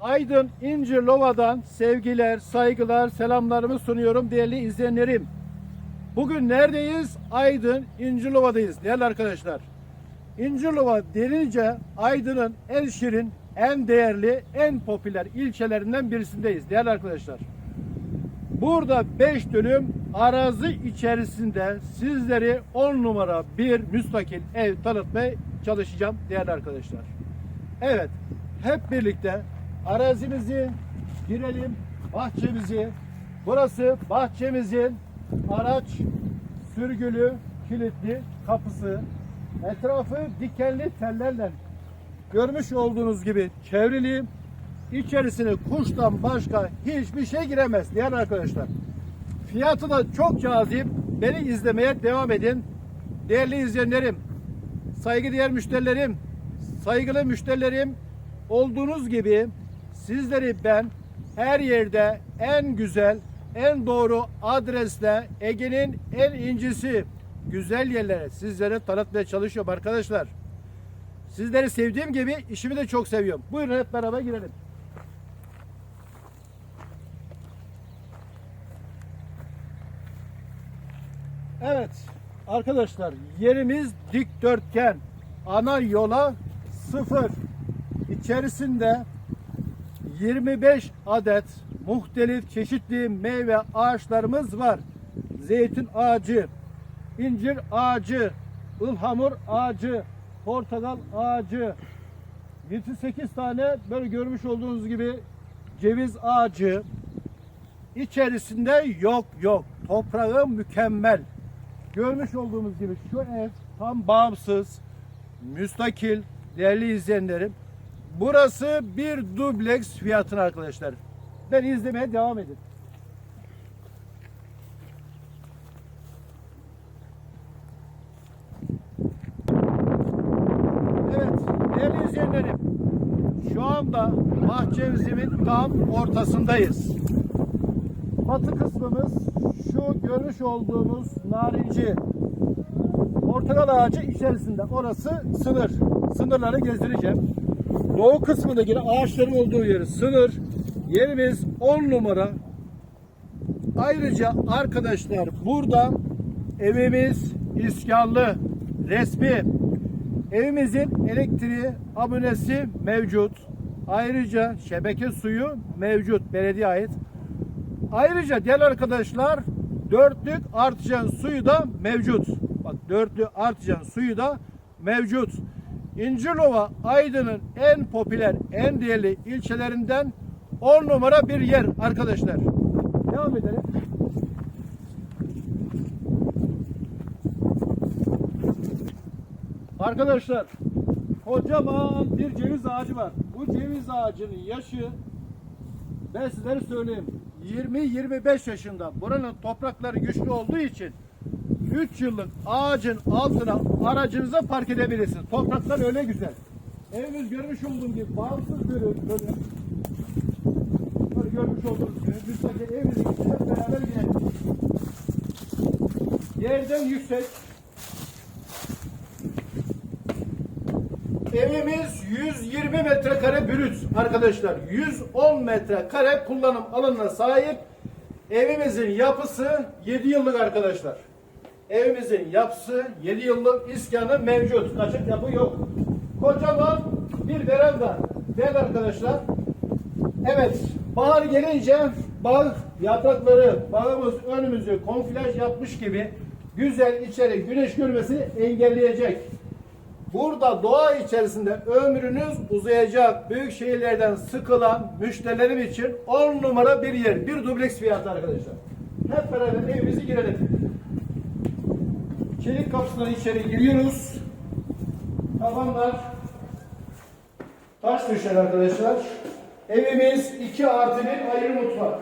Aydın İncirlova'dan sevgiler, saygılar, selamlarımı sunuyorum değerli izleyenlerim. Bugün neredeyiz? Aydın İncirlova'dayız değerli arkadaşlar. İncirlova denince Aydın'ın en şirin, en değerli, en popüler ilçelerinden birisindeyiz değerli arkadaşlar. Burada 5 dönüm arazi içerisinde sizleri 10 numara bir müstakil ev tanıtmaya çalışacağım değerli arkadaşlar. Evet, hep birlikte arazimizi girelim, bahçemizi. Burası bahçemizin araç sürgülü, kilitli kapısı. Etrafı dikenli tellerle görmüş olduğunuz gibi çevrili. İçerisine kuştan başka hiçbir şey giremez diğer arkadaşlar. Fiyatı da çok cazip. Beni izlemeye devam edin. Değerli izleyenlerim, saygıdeğer müşterilerim, saygılı müşterilerim olduğunuz gibi sizleri ben her yerde en güzel, en doğru adresle Ege'nin en incisi güzel yerlere sizlere tanıtmaya çalışıyorum arkadaşlar. Sizleri sevdiğim gibi işimi de çok seviyorum. Buyurun hep beraber girelim. Evet arkadaşlar yerimiz dikdörtgen. Ana yola sıfır. İçerisinde 25 adet muhtelif çeşitli meyve ağaçlarımız var. Zeytin ağacı, incir ağacı, ılhamur ağacı, portakal ağacı, 7-8 tane böyle görmüş olduğunuz gibi ceviz ağacı. İçerisinde yok yok. Toprağı mükemmel. Görmüş olduğumuz gibi şu ev tam bağımsız, müstakil, değerli izleyenlerim. Burası bir dubleks fiyatına arkadaşlar. Ben izlemeye devam edin. Evet, değerli izleyenlerim. Şu anda bahçemizin tam ortasındayız. Batı kısmımız şu görmüş olduğumuz narinci portakal ağacı içerisinde. Orası sınır. Sınırları gezdireceğim. Doğu kısmında yine ağaçların olduğu yeri sınır. Yerimiz 10 numara. Ayrıca arkadaşlar burada evimiz iskanlı, resmi. Evimizin elektriği, abonesi mevcut. Ayrıca şebeke suyu mevcut. Belediye ait. Ayrıca diğer arkadaşlar dörtlük artacağın suyu da mevcut. Bak dörtlü artacağın suyu da mevcut. İncirlova Aydın'ın en popüler, en değerli ilçelerinden 10 numara bir yer arkadaşlar. Devam edelim. Arkadaşlar kocaman bir ceviz ağacı var. Bu ceviz ağacının yaşı ben sizlere söyleyeyim 20-25 yaşında buranın toprakları güçlü olduğu için 3 yıllık ağacın altına aracınıza park edebilirsiniz. Topraklar öyle güzel. Evimiz görmüş olduğum gibi bağımsız bir ürün. Böyle, görmüş olduğunuz gibi müstakil evimizin içine hep beraber gidelim. Yerden yüksek. Evimiz 120 metrekare brüt arkadaşlar. 110 metrekare kullanım alanına sahip. Evimizin yapısı 7 yıllık arkadaşlar. Evimizin yapısı 7 yıllık iskanı mevcut. Kaçık yapı yok. Kocaman bir veranda. Değerli arkadaşlar. Evet. Bahar gelince bağ yaprakları bağımız önümüzü konfilaj yapmış gibi güzel içeri güneş görmesini engelleyecek. Burada doğa içerisinde ömrünüz uzayacak büyük şehirlerden sıkılan müşterilerim için 10 numara bir yer. Bir dubleks fiyatı arkadaşlar. Hep beraber evimizi girelim. Çelik kapısından içeri giriyoruz. Tavanlar taş düşer arkadaşlar. Evimiz 2 artı 1 ayrı mutfak.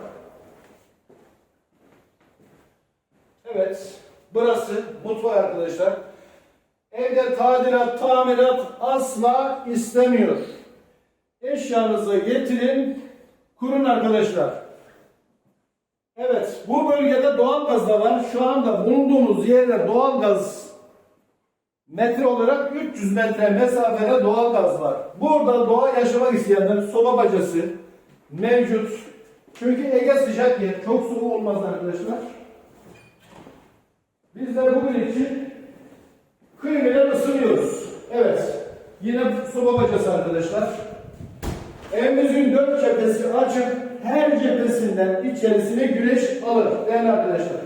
Evet. Burası mutfak arkadaşlar. Evde tadilat, tamirat asla istemiyor. Eşyanızı getirin, kurun arkadaşlar. Evet, bu bölgede doğalgaz da var. Şu anda bulunduğumuz yerde doğalgaz metre olarak 300 metre mesafede doğalgaz var. Burada doğa yaşamak isteyenler soba bacası, mevcut. Çünkü Ege sıcak yer. Çok soğuk olmaz arkadaşlar. Bizler bugün için kıymayla ısınıyoruz. Evet. Yine soba bacası arkadaşlar. Evimizin dört cephesi açık. Her cephesinden içerisine güneş alır. Değerli arkadaşlar.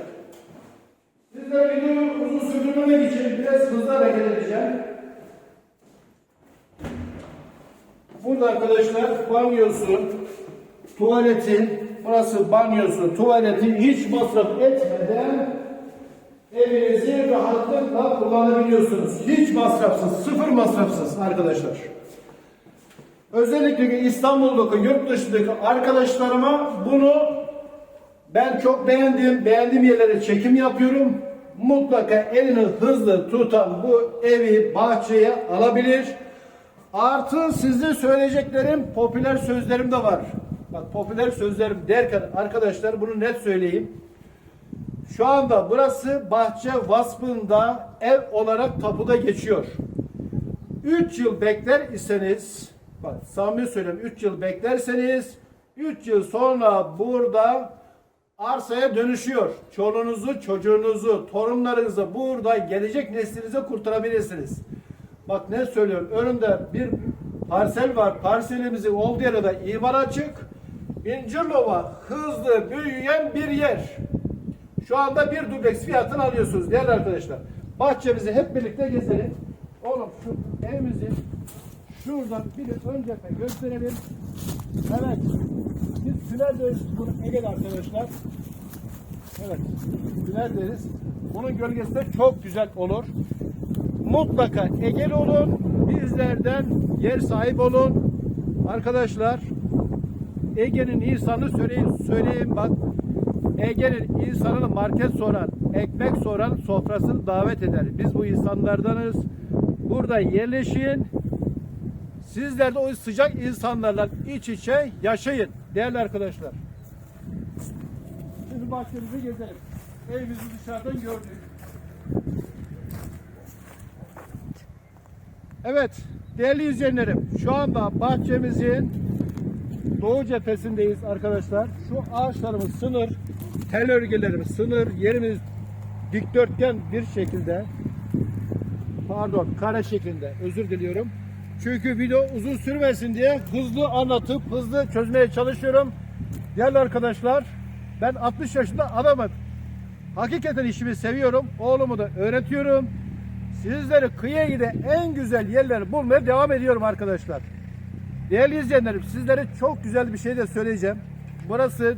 Sizlere videoyu uzun sürdürmemek için biraz hızlı hareket edeceğim. Burada arkadaşlar banyosu, tuvaleti, burası banyosu, tuvaleti hiç masraf etmeden evinizi rahatlıkla kullanabiliyorsunuz. Hiç masrafsız, sıfır masrafsız arkadaşlar. Özellikle İstanbul'daki, yurt dışındaki arkadaşlarıma bunu ben çok beğendim. Beğendiğim yerlere çekim yapıyorum. Mutlaka elini hızlı tutan bu evi bahçeye alabilir. Artı sizde söyleyeceklerim popüler sözlerim de var. Bak popüler sözlerim derken arkadaşlar bunu net söyleyeyim. Şu anda burası bahçe vasfında ev olarak tapuda geçiyor. 3 yıl bekler iseniz, bak samimi söylüyorum 3 yıl beklerseniz 3 yıl sonra burada arsaya dönüşüyor. Çoluğunuzu, çocuğunuzu, torunlarınızı burada gelecek neslinize kurtarabilirsiniz. Bak ne söylüyorum. Önümde bir parsel var. Parselimizin olduğu yere de imar açık. İncirlova hızlı büyüyen bir yer. Şu anda bir dubleks fiyatını alıyorsunuz değerli arkadaşlar. Bahçemizi hep birlikte gezelim. Oğlum şu evimizi şuradan bir de ön cephe gösterelim. Evet. Biz tünel deriz bunu Ege'de arkadaşlar. Evet. Tünel deriz. Bunun gölgesi de çok güzel olur. Mutlaka Ege'li olun. Bizlerden yer sahip olun. Arkadaşlar Ege'nin insanı söyleyeyim, söyleyeyim bak. Ege'nin insanını market soran, ekmek soran sofrasını davet eder. Biz bu insanlardanız. Burada yerleşin. Sizler de o sıcak insanlarla iç içe yaşayın değerli arkadaşlar. Şimdi bahçemizi gezelim. Evimizi dışarıdan gördük. Evet değerli izleyenlerim şu anda bahçemizin doğu cephesindeyiz arkadaşlar. Şu ağaçlarımız sınır, tel örgülerimiz sınır, yerimiz dikdörtgen bir şekilde pardon kare şeklinde özür diliyorum. Çünkü video uzun sürmesin diye hızlı anlatıp hızlı çözmeye çalışıyorum. Değerli arkadaşlar ben 60 yaşında adamım. Hakikaten işimi seviyorum. Oğlumu da öğretiyorum. Sizleri kıyıya giden en güzel yerleri bulmaya devam ediyorum arkadaşlar. Değerli izleyenlerim sizlere çok güzel bir şey de söyleyeceğim. Burası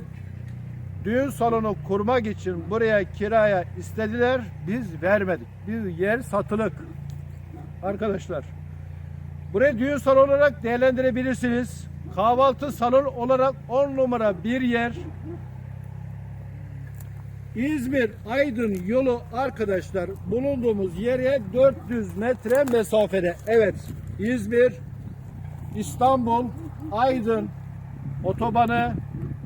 düğün salonu kurmak için buraya kiraya istediler. Biz vermedik. Bir yer satılık. Arkadaşlar. Burayı düğün salonu olarak değerlendirebilirsiniz. Kahvaltı salonu olarak 10 numara bir yer. İzmir Aydın yolu arkadaşlar bulunduğumuz yere 400 metre mesafede. Evet İzmir İstanbul Aydın otobanı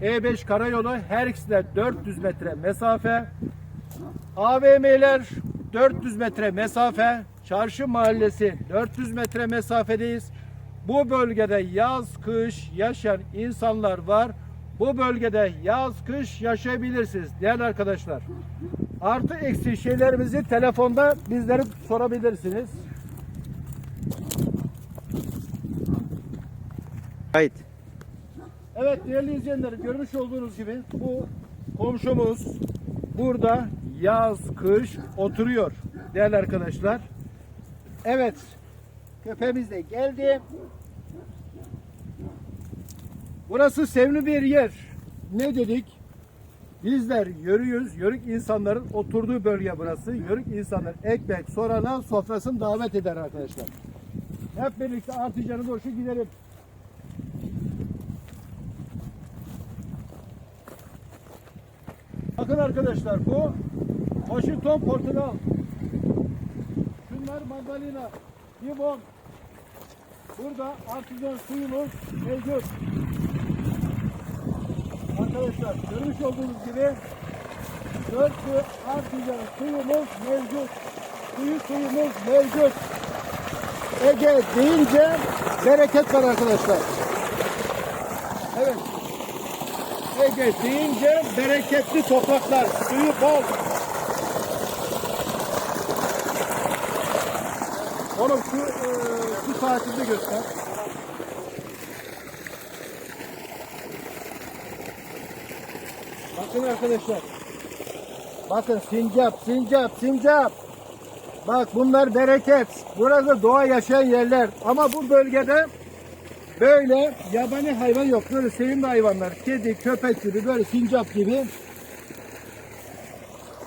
E5 karayolu her ikisi de 400 metre mesafe. AVM'ler 400 metre mesafe. Çarşı mahallesi 400 metre mesafedeyiz. Bu bölgede yaz kış yaşayan insanlar var. Bu bölgede yaz kış yaşayabilirsiniz değerli arkadaşlar. Artı eksi şeylerimizi telefonda bizlere sorabilirsiniz. Ait. Evet değerli izleyenler görmüş olduğunuz gibi bu komşumuz burada yaz kış oturuyor değerli arkadaşlar. Evet köpeğimiz de geldi. Burası sevimli bir yer. Ne dedik? Bizler yörüyüz. Yörük insanların oturduğu bölge burası. Yörük insanlar ekmek sorana sofrasını davet eder arkadaşlar. Hep birlikte artıcanı doğru gidelim. Bakın arkadaşlar bu Washington portakal. Şunlar mandalina, limon. Burada artizan suyumuz mevcut. Arkadaşlar görmüş olduğunuz gibi dörtlü artizan suyumuz mevcut. Suyu suyumuz mevcut. Ege deyince bereket var arkadaşlar. Evet. Ege deyince bereketli topraklar, suyu bol. Oğlum şu, e, şu saatini göster. Bakın arkadaşlar. Bakın sincap, sincap, sincap. Bak bunlar bereket. Burada doğa yaşayan yerler. Ama bu bölgede böyle yabani hayvan yok. Böyle sevimli hayvanlar. Kedi, köpek gibi, böyle sincap gibi.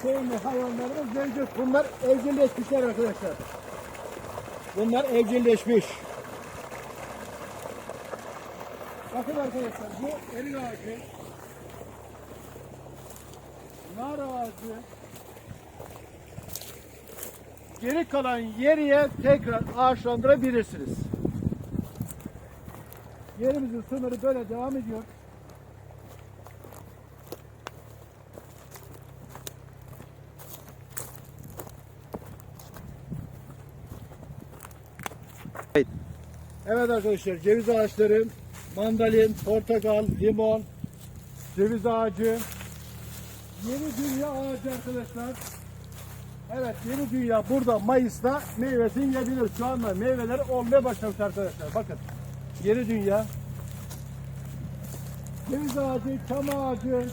Sevimli hayvanlarımız mevcut. Bunlar evcilleşmişler arkadaşlar. Bunlar evcilleşmiş. Bakın arkadaşlar bu erik ağacı. Nar ağacı. Geri kalan yeriye tekrar ağaçlandırabilirsiniz. Yerimizin sınırı böyle devam ediyor. Evet arkadaşlar ceviz ağaçları, mandalin, portakal, limon, ceviz ağacı, yeni dünya ağacı arkadaşlar. Evet yeni dünya burada Mayıs'ta meyvesini yiyebilir. Şu anda meyveler olmaya başlamış arkadaşlar. Bakın yeni dünya. Ceviz ağacı, çam ağacı.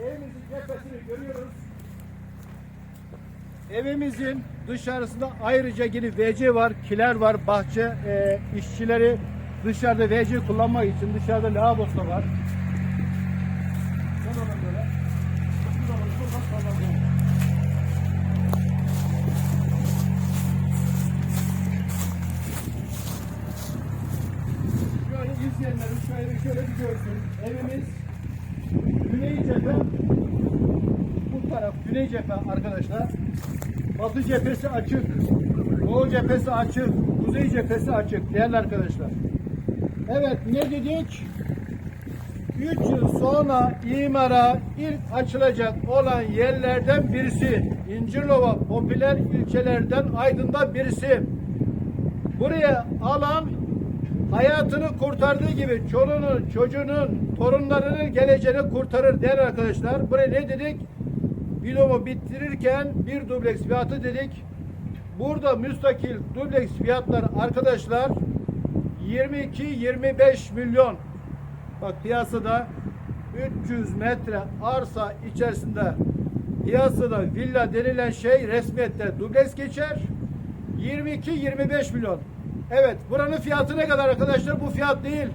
Evimizin cephesini görüyoruz. Evimizin dışarısında ayrıca yine WC var, kiler var, bahçe e, işçileri dışarıda WC kullanmak için dışarıda lavabosu var. Güney cephe arkadaşlar. Batı cephesi açık. Doğu cephesi açık. Kuzey cephesi açık değerli arkadaşlar. Evet ne dedik? 3 yıl sonra imara ilk açılacak olan yerlerden birisi. İncirlova popüler ilçelerden Aydın'da birisi. Buraya alan hayatını kurtardığı gibi çoluğunun, çocuğunun, torunlarının geleceğini kurtarır değerli arkadaşlar. Buraya ne dedik? Bilomu bitirirken bir dubleks fiyatı dedik. Burada müstakil dubleks fiyatlar arkadaşlar 22-25 milyon. Bak piyasada 300 metre arsa içerisinde piyasada villa denilen şey resmiyette dubleks geçer. 22-25 milyon. Evet buranın fiyatı ne kadar arkadaşlar? Bu fiyat değil.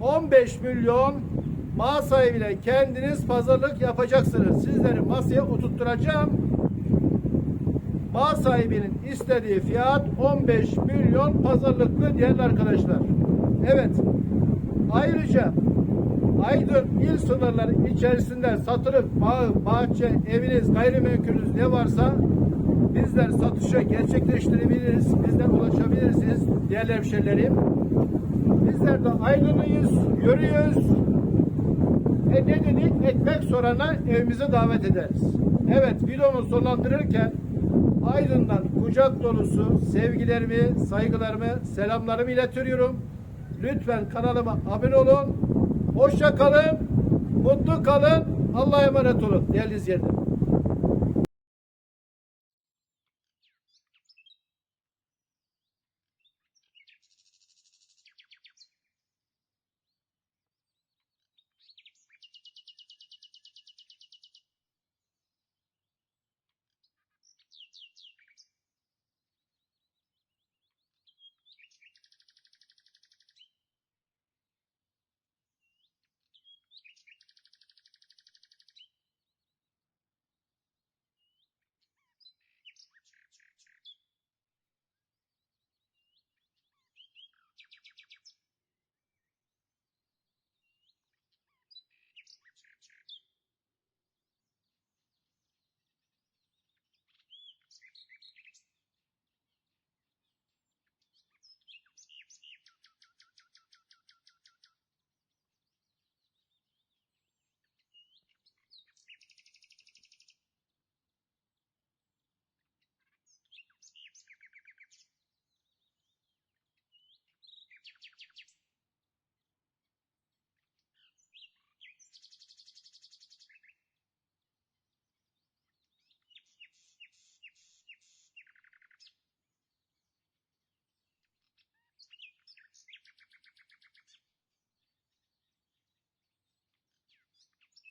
15 milyon mal sahibiyle kendiniz pazarlık yapacaksınız. Sizleri masaya oturtturacağım. Mal sahibinin istediği fiyat 15 milyon pazarlıklı değerli arkadaşlar. Evet. Ayrıca Aydın il sınırları içerisinde satılık bağ, bahçe, eviniz, gayrimenkulünüz ne varsa bizler satışa gerçekleştirebiliriz. Bizler ulaşabilirsiniz değerli hemşerilerim. Bizler de Aydın'ıyız, yürüyoruz. E ne dedik? Ekmek sorana evimize davet ederiz. Evet videomu sonlandırırken Aydın'dan kucak dolusu sevgilerimi, saygılarımı, selamlarımı iletiyorum. Lütfen kanalıma abone olun. Hoşça kalın, mutlu kalın. Allah'a emanet olun değerli izleyenler.